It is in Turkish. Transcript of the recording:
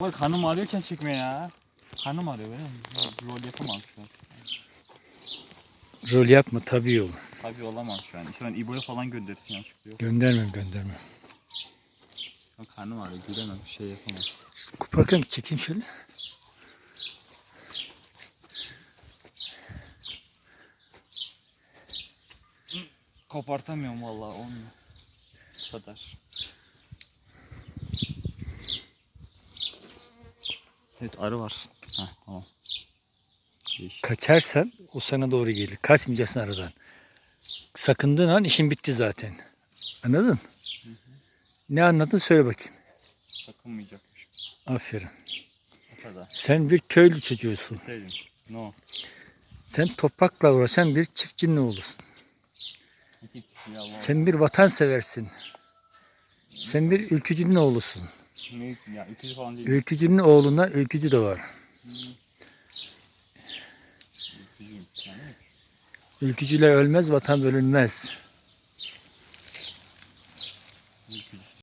Vay kanım ağrıyorken çekme ya. Karnım ağrıyor benim. Rol yapamam şu an. Rol yapma tabii olur. Tabii olamam şu an. İşte ben İbo'ya falan gönderirsin yanlışlıkla yok. Göndermem göndermem. Ya Karnım ağrıyor gidemem bir şey yapamam. Kuparken çekeyim şöyle. Kopartamıyorum vallahi olmuyor. Bu kadar. Evet arı var. Heh tamam. Değişti. Kaçarsan o sana doğru gelir. Kaçmayacaksın aradan. Sakındığın an işin bitti zaten. Anladın? Ne anladın söyle bakayım. Sakınmayacakmış. Aferin. Sen bir köylü çocuğusun. Sevdim. No. Sen toprakla uğraşan bir çiftçinin oğlusun. Sen bir vatan seversin. Sen bir ülkücünün oğlusun. Ne ya ikinci falan değil. Ülkücünün oğluna ülkücü de var. Yani ne? Ülkücüler ölmez, vatan bölünmez. Ülkücü.